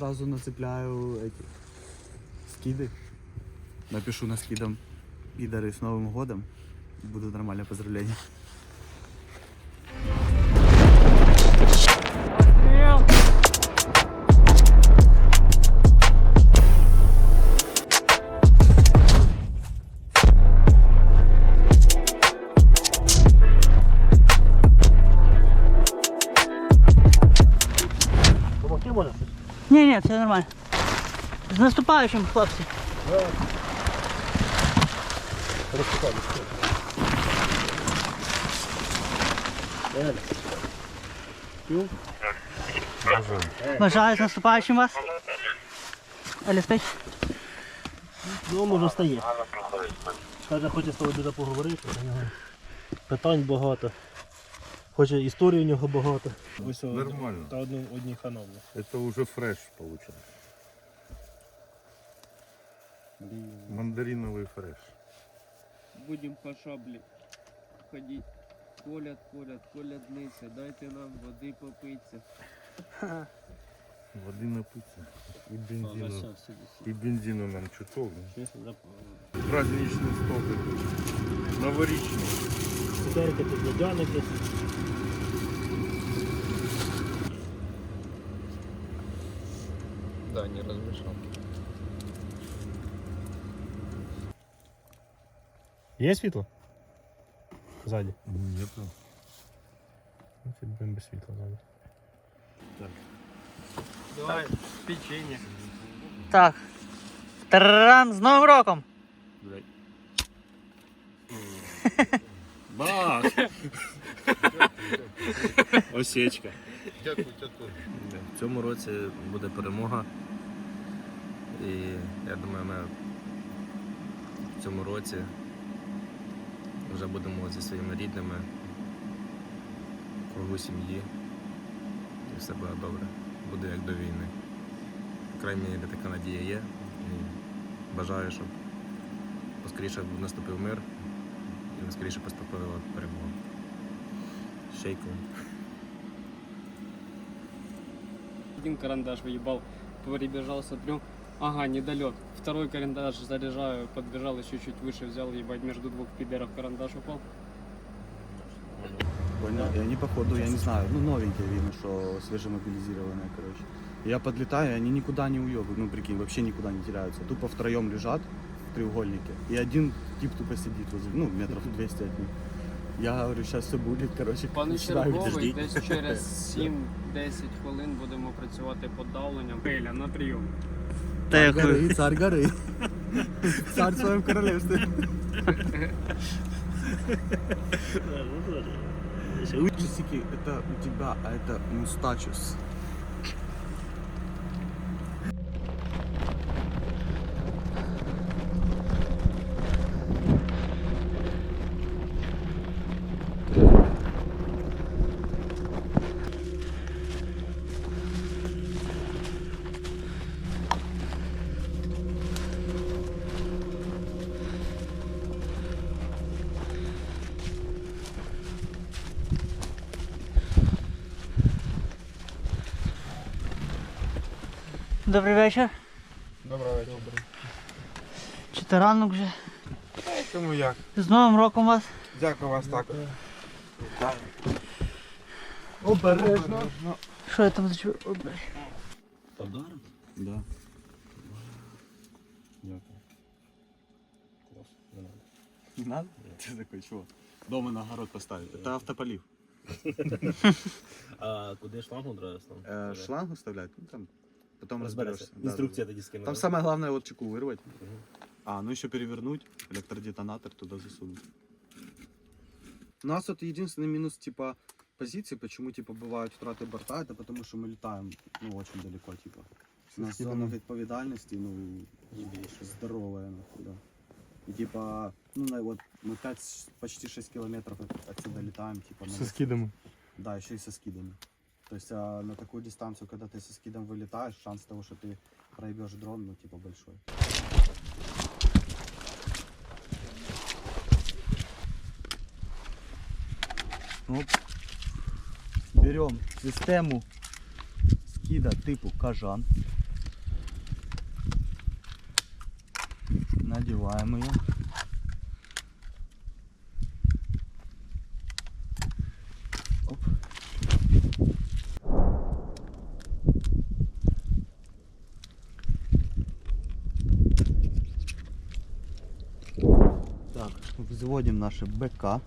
сразу нацепляю эти скиды. Напишу на скидом пидоры с Новым годом. Будут нормальные поздравления. Ні, ні, це нормально. З наступаючим, хлопці. Бажаю з наступаючим вас. Елі спить? Ну, може стає. Каже, хоче з тобою дуже поговорити. Питань багато. Хоче історії у нього багато. Ось Нормально. Та одну одні хановні. Это уже фреш получается. Мандариновый фреш. Будем по шаблі ходить. Колят, колят, колядниці, дайте нам води попиться. Воды напиться. И бензину. И бензину нам чуток. да. Праздничный стол. такой. Новорічний. Цукерки, тут ледяники. Да, не розмішав. Є світло? Ззаді. Нету. Ну, це будемо без світла ззаді. Давай, печенье. Так. Таран з Новим роком! Бах! Осечка. Дякую, дякую. В цьому році буде перемога. І я думаю, ми в цьому році вже будемо зі своїми рідними, кругу сім'ї. І все буде добре. Буде як до війни. По крайній мірі така надія є. І бажаю, щоб поскоріше наступив мир і поскоріше поступила перемога. Шейку. Один карандаш выебал, перебежал, смотрю, ага, недолет. Второй карандаш заряжаю, подбежал еще чуть выше, взял, ебать, между двух пидоров карандаш упал Понял? И они, походу, я не знаю, ну новенькие видно, что свежемобилизированные, короче. Я подлетаю, и они никуда не уебают, ну прикинь, вообще никуда не теряются. Тупо втроем лежат в треугольнике. И один тип тупо сидит возле, ну, метров 200 от них. Я говорю, сейчас все будет, короче, Пане сюда черговий, жди. десь через 7-10 хвилин будемо працювати под давленням. Пеля, на прийом. Царь горы, царь горы. Царь в своем королевстве. Часики, это у тебя, а это мустачус. Добрий вечір. Доброго вечора. Чи то ранок вже? Тому як? З Новим роком вас. Дякую вас так. Обережно. Що я там зачув? Ой, бля. Да. Не надо? Ты такой, чего? Дома на огород поставить. Это автополив. А куди шлангу треба шлангу? Э, шланг вставлять, ну там потом Розберешся. разберешься. Да, Інструкція да, тоді скинула. да. Там самое главное вот чеку вырвать. А, ну еще перевернуть, электродетонатор туда засунуть. У нас вот единственный минус типа позиции, почему типа бывают втраты борта, это потому что мы летаем ну очень далеко типа. У нас зона відповідальності, ну і здоровая нахуй, да. И типа, ну на, вот мы 5, почти 6 километров от- отсюда летаем, типа на Со скидами. Да, еще и со скидами. То есть а, на такую дистанцию, когда ты со скидом вылетаешь, шанс того, что ты проебешь дрон, ну типа большой. Оп. Берем систему скида типу кажан. Надеваем ее. Так, взводим наши БК.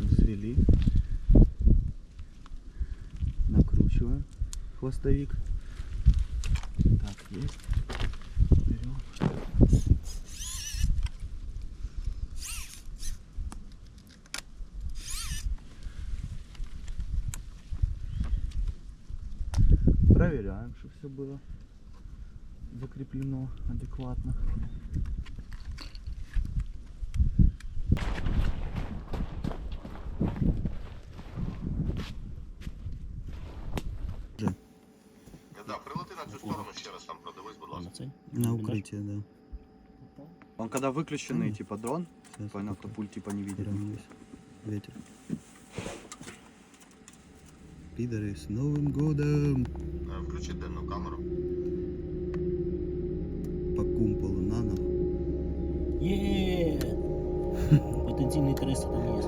Взвели. Накручиваем хвостовик. Так, есть. Все было закреплено адекватно. Да, прилети на цю сторону ще раз там продивись, будь ласка. На цей? На Блиндаж? укрытие, да. Он когда выключенный, типа дрон, понял, что пуль типа не видит. Ветер. Пидоры, с Новым годом! Е, Включи денну камеру. По кумполу на ногу. Є! Потенційний 300 там є.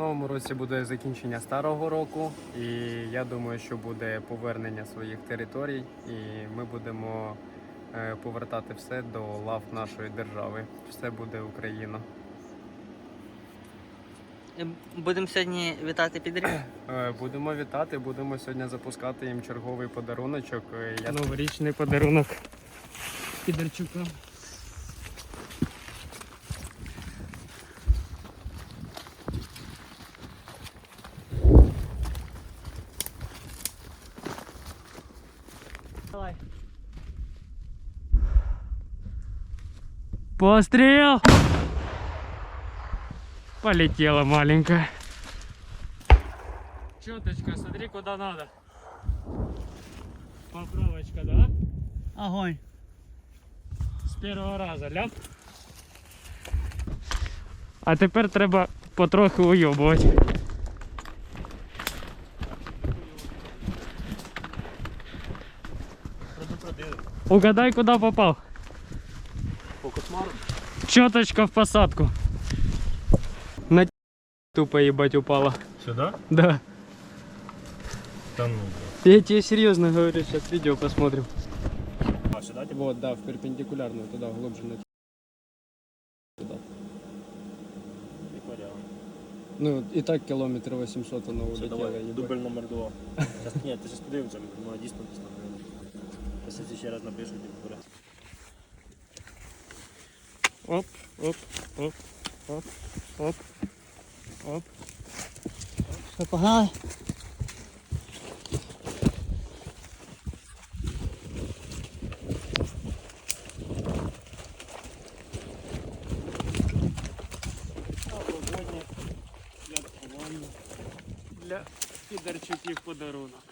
Новому році буде закінчення старого року, і я думаю, що буде повернення своїх територій, і ми будемо е, повертати все до лав нашої держави. Все буде Україна. Будемо сьогодні вітати підрів. Е, Будемо вітати, будемо сьогодні запускати їм черговий подаруночок. Е, Я... Новорічний подарунок Підерчука. Пострел! Полетела маленькая. Четочка, смотри куда надо. Поправочка, да? Огонь. З першого разу, ляп. А тепер треба потроху уйобувати. Угадай, куди попав. По кошмару. Четочка в посадку. На тупо ебать упала. Сюди? Да. Та ну. Я тебе серьезно говорю, сейчас видео посмотрим. А сюди? типу? Вот, да, в перпендикулярную, туда, глубже на туда. Як варіант. Ну, и так километр 800 оно Все, улетело. давай, ебать. дубль номер два. Щас, ні, ти зараз подивимося, може дійсно десь там. Якщо ще раз напишу, типу, буде. Оп, оп, оп, оп, оп, оп. Що, погнали? Для підарчуків подарунок.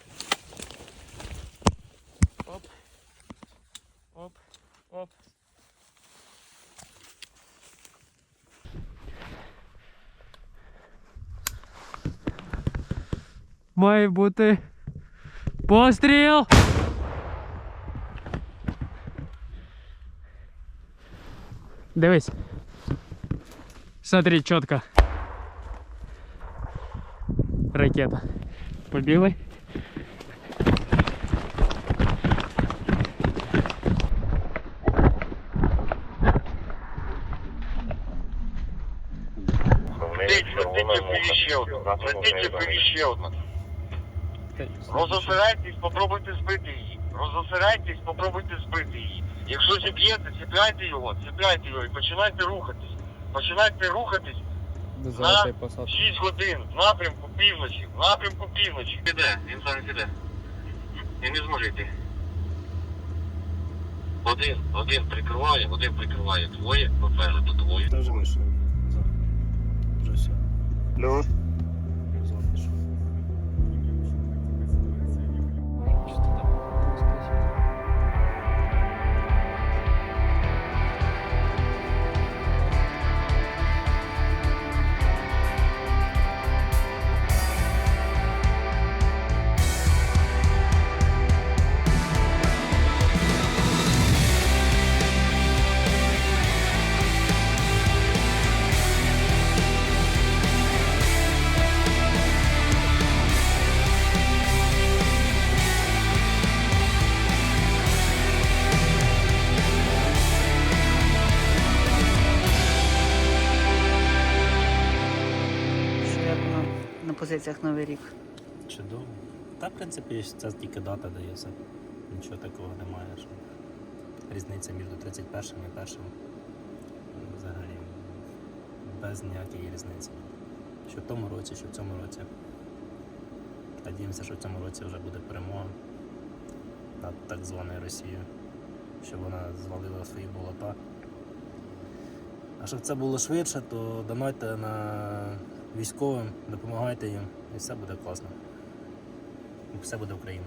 Має бути постріл. Дивись. Смотри, чітко. Ракета. Побігли. Зайдіть ще одна. Зайдіть ще одна. Розосередьтесь, попробуйте збити її. Розосередьтесь, попробуйте збити її. Якщо зіб'єте, ціпляйте його, ціпляйте його і починайте рухатись. Починайте рухатись посадку. 6 годин, в напрямку півночі, в напрямку півночі. Піде, він зараз піде. Він не зможе йти. Один, один прикриває, один прикриває, двоє, попереду двоє. Та вже вийшов. Вже все. Плюс. На позиціях Новий рік. Чудово. Та, в принципі, це тільки дата дає все. Нічого такого немає. Що... Різниця між 31 і 1 взагалі без ніякої різниці. Що в тому році, що в цьому році. Надіємося, що в цьому році вже буде перемога над так званою Росією, щоб вона звалила свої болота. А щоб це було швидше, то донайте на військовим, допомагайте їм, і все буде класно. І все буде Україна.